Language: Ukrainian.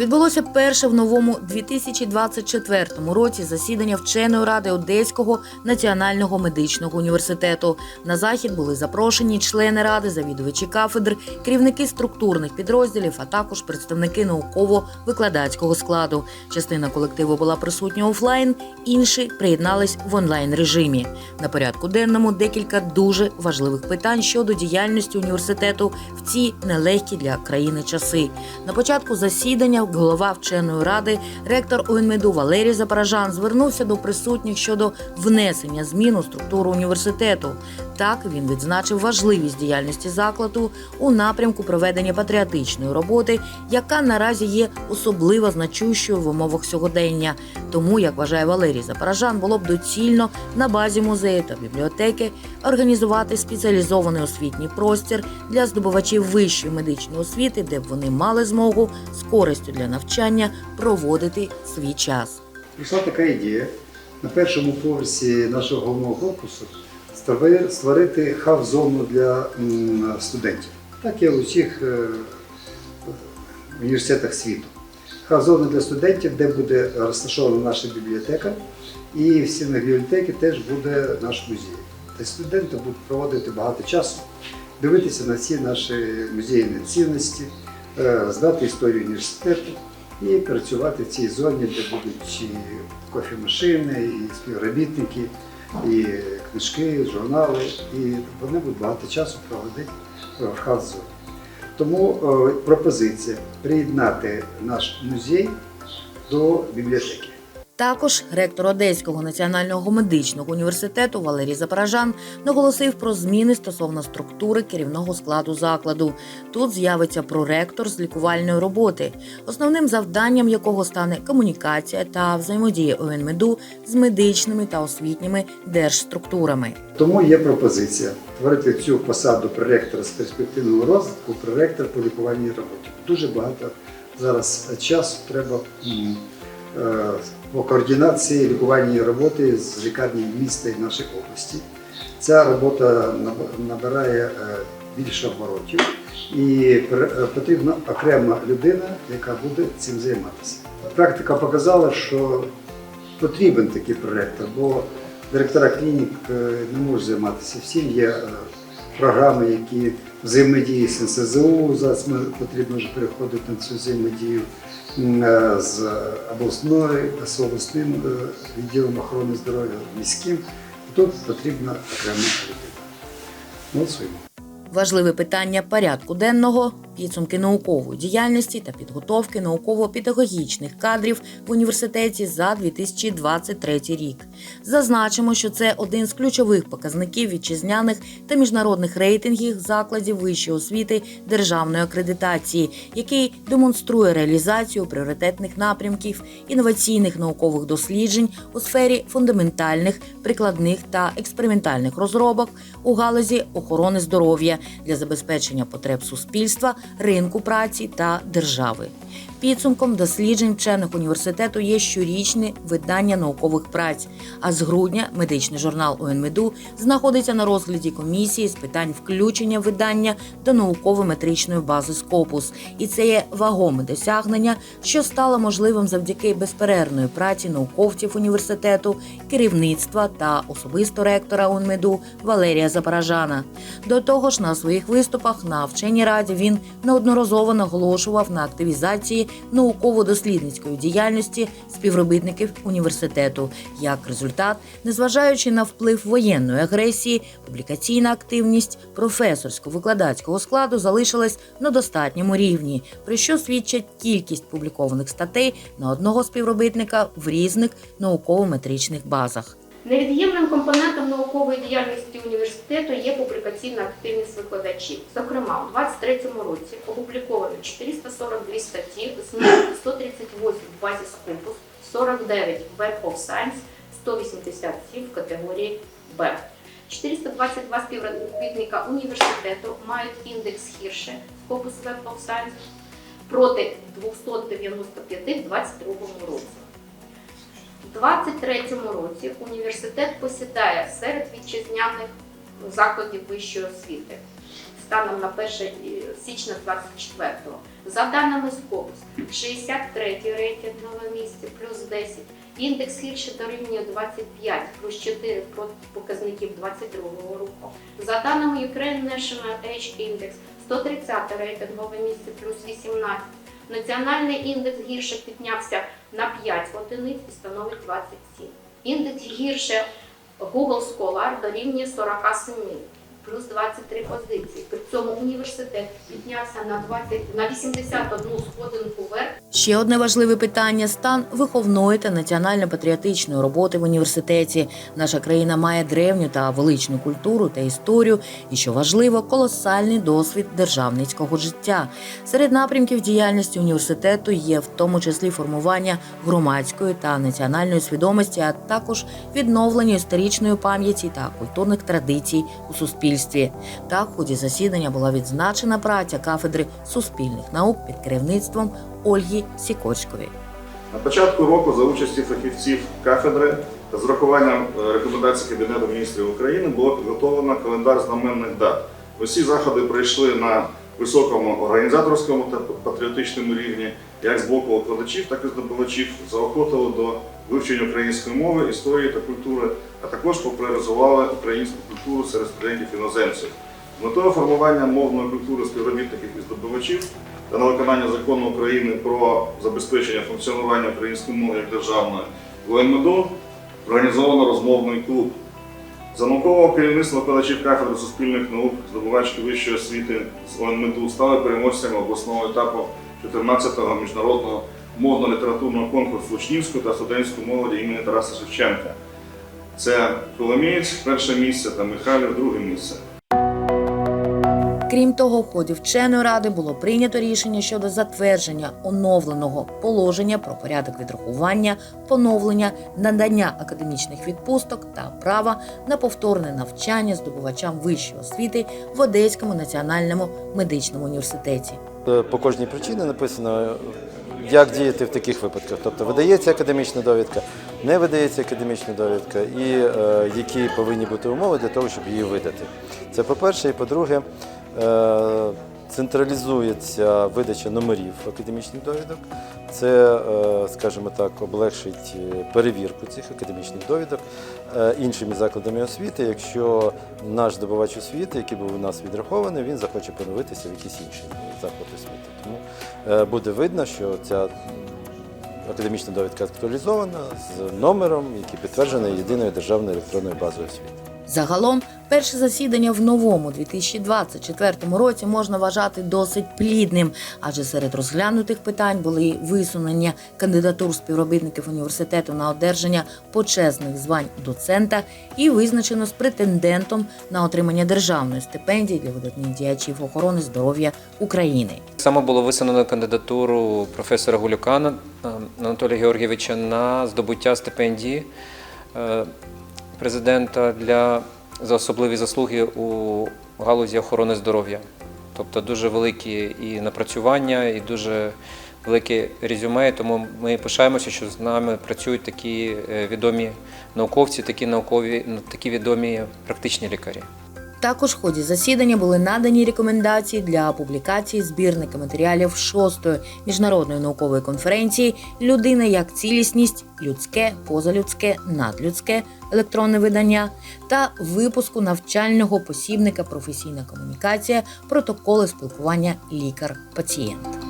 Відбулося перше в новому 2024 році засідання вченої ради Одеського національного медичного університету. На захід були запрошені члени ради, завідувачі кафедр, керівники структурних підрозділів, а також представники науково-викладацького складу. Частина колективу була присутня офлайн, інші приєднались в онлайн режимі. На порядку денному декілька дуже важливих питань щодо діяльності університету в ці нелегкі для країни часи. На початку засідання голова вченої ради, ректор УНМЕДу Валерій Запорожан звернувся до присутніх щодо внесення змін у структуру університету. Так він відзначив важливість діяльності закладу у напрямку проведення патріотичної роботи, яка наразі є особливо значущою в умовах сьогодення. Тому, як вважає Валерій Запорожан, було б доцільно на базі музею та бібліотеки організувати спеціалізований освітній простір для здобувачів вищої медичної освіти, де б вони мали змогу з користю для навчання проводити свій час. Прийшла така ідея на першому поверсі нашого головного корпусу створити хаб-зону для студентів. Так є у всіх е, університетах світу. Хаб-зона для студентів, де буде розташована наша бібліотека, і в стінах бібліотеки теж буде наш музей. Де студенти будуть проводити багато часу, дивитися на всі наші музейні цінності, е, знати історію університету і працювати в цій зоні, де будуть і кофемашини, і співробітники, і книжки, журнали, і вони будуть багато часу проводити в хаб-зоні. Тому е, пропозиція приєднати наш музей до бібліотеки. Також ректор Одеського національного медичного університету Валерій Запорожан наголосив про зміни стосовно структури керівного складу закладу. Тут з'явиться проректор з лікувальної роботи, основним завданням якого стане комунікація та взаємодія ОНМЕДу з медичними та освітніми держструктурами. Тому є пропозиція створити цю посаду проректора з перспективного розвитку, проректор по лікувальній роботі. Дуже багато зараз часу треба по координації лікувальної роботи з лікарні міста і нашої області. Ця робота набирає е, більше оборотів і е, потрібна окрема людина, яка буде цим займатися. Практика показала, що потрібен такий проректор, бо директора клінік е, не можуть займатися всім. Є е, програми, які взаємодії з НСЗУ. Зараз потрібно вже переходити на цю взаємодію е, з обласною, обласним е, відділом охорони здоров'я міським. Тут потрібна окрема людина. Голосуємо. Важливе питання порядку денного, підсумки наукової діяльності та підготовки науково-педагогічних кадрів в університеті за 2023 рік. Зазначимо, що це один з ключових показників вітчизняних та міжнародних рейтингів закладів вищої освіти державної акредитації, який демонструє реалізацію пріоритетних напрямків інноваційних наукових досліджень у сфері фундаментальних, прикладних та експериментальних розробок у галузі охорони здоров'я для забезпечення потреб суспільства, ринку праці та держави. Підсумком досліджень вчених університету є щорічне видання наукових праць. А з грудня медичний журнал УНМЕДУ знаходиться на розгляді комісії з питань включення видання до науково-метричної бази Скопус. І це є вагоме досягнення, що стало можливим завдяки безперервної праці науковців університету, керівництва та особисто ректора УНМЕДУ Валерія Запорожана. До того ж, на своїх виступах на вченій раді він неодноразово наголошував на активізації науково-дослідницької діяльності співробітників університету. Як результат, незважаючи на вплив воєнної агресії, публікаційна активність професорсько-викладацького складу залишилась на достатньому рівні, про що свідчить кількість публікованих статей на одного співробітника в різних науково-метричних базах. Невід'ємним компонентом наукової діяльності університету є публікаційна активність викладачів. Зокрема, у 2023 році опубліковано 442 статті, з них 138 в базі Scopus, 49 в Web of Science, 187 в категорії Б. 422 співробітника університету мають індекс Хірше Scopus Web of Science проти 295 в 2022 році. У 2023 році університет посідає серед вітчизняних закладів вищої освіти. Станом на 1 січня 24-го. За даними СКОПС, 63 рейтинг нове місце, плюс 10. Індекс гірше дорівнює 25, плюс 4 проти показників 22-го року. За даними Ukraine National Age Index, 130 рейтингове місце, плюс 18. Національний індекс гірше піднявся на 5 одиниць і становить 27. Індекс гірше Google Scholar дорівнює 47, плюс 23 позиції. При цьому університет піднявся на 20, на 81 сходинку вверх Ще одне важливе питання стан виховної та національно-патріотичної роботи в університеті. Наша країна має древню та величну культуру та історію, і що важливо, колосальний досвід державницького життя. Серед напрямків діяльності університету є в тому числі формування громадської та національної свідомості, а також відновлення історичної пам'яті та культурних традицій у суспільстві. Так, в ході засідання була відзначена праця кафедри суспільних наук під керівництвом Ольги Сікочкової. На початку року за участі фахівців кафедри та з урахуванням е, рекомендацій Кабінету міністрів України було підготовлено календар знаменних дат. Усі заходи пройшли на високому організаторському та патріотичному рівні, як з боку викладачів, так і здобувачів, заохотили до вивчення української мови, історії та культури, а також популяризували українську культуру серед студентів іноземців. Метою формування мовної культури співробітників і здобувачів та на виконання закону України про забезпечення функціонування української мови як державної в ОНМДУ організовано розмовний клуб. За керівництва викладачів кафедри суспільних наук, здобувачки вищої освіти з ОНМДУ стали переможцями обласного етапу 14-го міжнародного мовно-літературного конкурсу учнівської та студентської молоді імені Тараса Шевченка. Це Коломієць перше місце та Михайлів друге місце. Крім того, в ході вченої ради було прийнято рішення щодо затвердження оновленого положення про порядок відрахування, поновлення, надання академічних відпусток та права на повторне навчання здобувачам вищої освіти в Одеському національному медичному університеті. Е, По кожній причині написано, як діяти в таких випадках. Тобто видається академічна довідка, не видається академічна довідка, і е, які повинні бути умови для того, щоб її видати. Це по-перше, і по-друге, централізується видача номерів академічних довідок. Це, е, скажімо так, облегшить е, перевірку цих академічних довідок е, іншими закладами освіти, якщо наш здобувач освіти, який був у нас відрахований, він захоче поновитися в якийсь інший заклад освіти. Тому е, буде видно, що ця академічна довідка актуалізована з номером, який підтверджений єдиною державною електронною базою освіти. Загалом, перше засідання в новому 2024 році можна вважати досить плідним, адже серед розглянутих питань були висунення кандидатур співробітників університету на одержання почесних звань доцента і визначено з претендентом на отримання державної стипендії для видатних діячів охорони здоров'я України. Саме було висунено кандидатуру професора Гулюка Анатолія Георгійовича на здобуття стипендії е, президента для за особливі заслуги у галузі охорони здоров'я. Тобто дуже великі і напрацювання, і дуже велике резюме. Тому ми пишаємося, що з нами працюють такі е, відомі науковці, такі наукові, такі відомі практичні лікарі. Також в ході засідання були надані рекомендації для публікації збірника матеріалів шостої міжнародної наукової конференції Людина як цілісність, людське, позалюдське, надлюдське електронне видання та випуску навчального посібника Професійна комунікація, протоколи спілкування лікар-пацієнт.